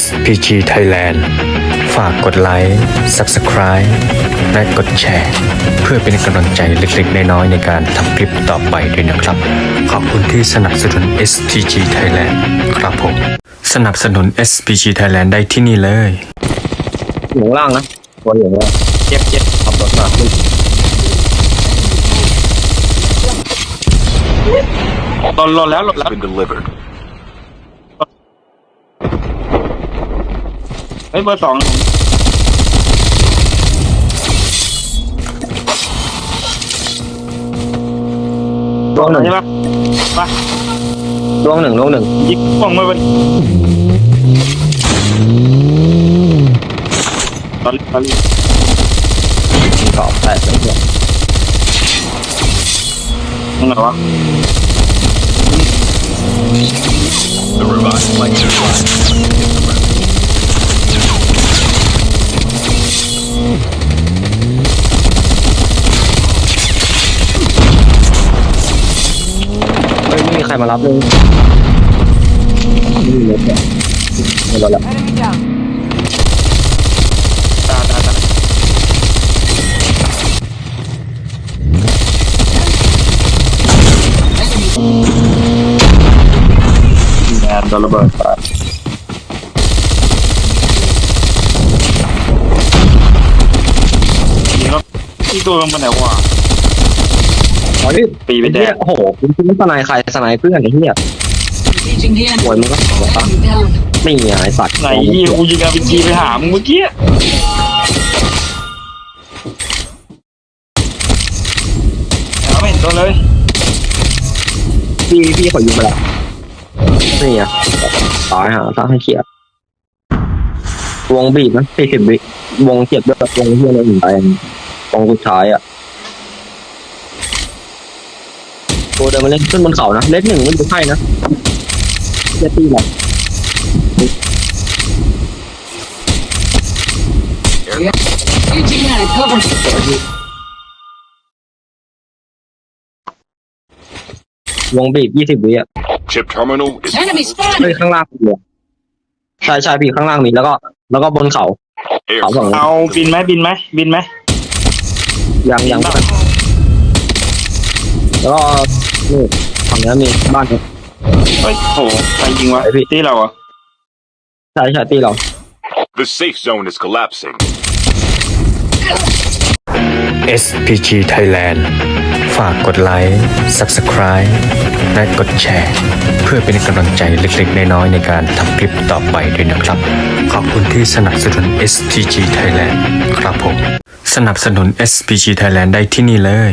SPG Thailand ฝากกดไลค์ Subscribe และกดแชร์ เพื่อเป็นกำลังใจเล็กๆ น้อยๆในการทำคลิปต่อไปด้วยนะครับ ขอบคุณที่สนับสนุน SPG Thailand ครับผม สนับสนุน SPG Thailand ได้ที่นี่เลยอยู่ข้างล่างนะตัวอยู่ข้างล่างเจ็บเจ็บขับรถมาขึ้นหล่นหล่นแล้วหล่นแล้ว เฮ้ยเบอร์สองดวงหนึ่งใช่ปะไปดวงหนึ่งดวงหนึ่งยิงป้องมาเป็นตอนตอนยิงเกาะแตกเลยเนี่ยตรงไหนวะ The revived flight รมารับเลยไม่มีรถเนี่ยไม่รถล้วตาตาตาแอนโดนระเบิดไปยิงแล้วที่ตัวมันไปไหนวะ อ๋อนี่ปีไปแดงโอ้โหคุณคิดว่าสนายใครสนายเพื่อนไอ้เหี้ย Engaging the หวย enemy. มึงก็สองปะ Down. ไม่มีไอ้สัตว์ไหนเหี้ยกูยิงอาร์พีจีไปหามึงเมื่อกี้เอาไม่เห็นตัวเลย พี่พี่ขอยิงไปแล้วนี่อะตายหาตาให้เขียดวงบีบนะสี่สิบวิวงเขียดด้วยวงเฮียอะไรอื่นไปวงสุดท้ายอะตัว เดินมาเล่นขึ้นบนเขานะเล็กหนึ่งไม่ดูไพ่นะเจตี้แหละ Engaging enemy. Cover. วงบีบยี่สิบวิอะ Chip terminal is Enemy เฮ้ย spotted. ข้างล่างมีอะใช่ใช่พี่ข้างล่างมีแล้วก็ แล้วก็บนเขา air. เขาสองเอาบินไหมบินไหมบินไหมยังยังแล้วก็ นี่ฝั่งนี้มีบ้านเนี่ยเฮ้ยโหใครยิงวะไอ้พี่ที่เราอะใช่ใช่ตีเรา The safe zone is collapsing. SPG Thailand ฝากกดไลค์ Subscribe และกดแชร์ เพื่อเป็นกำลังใจเล็กๆ น้อยๆในการทำคลิปต่อไปด้วยนะครับ ขอบคุณที่สนับสนุน SPG Thailand ครับผม สนับสนุน SPG Thailand ได้ที่นี่เลย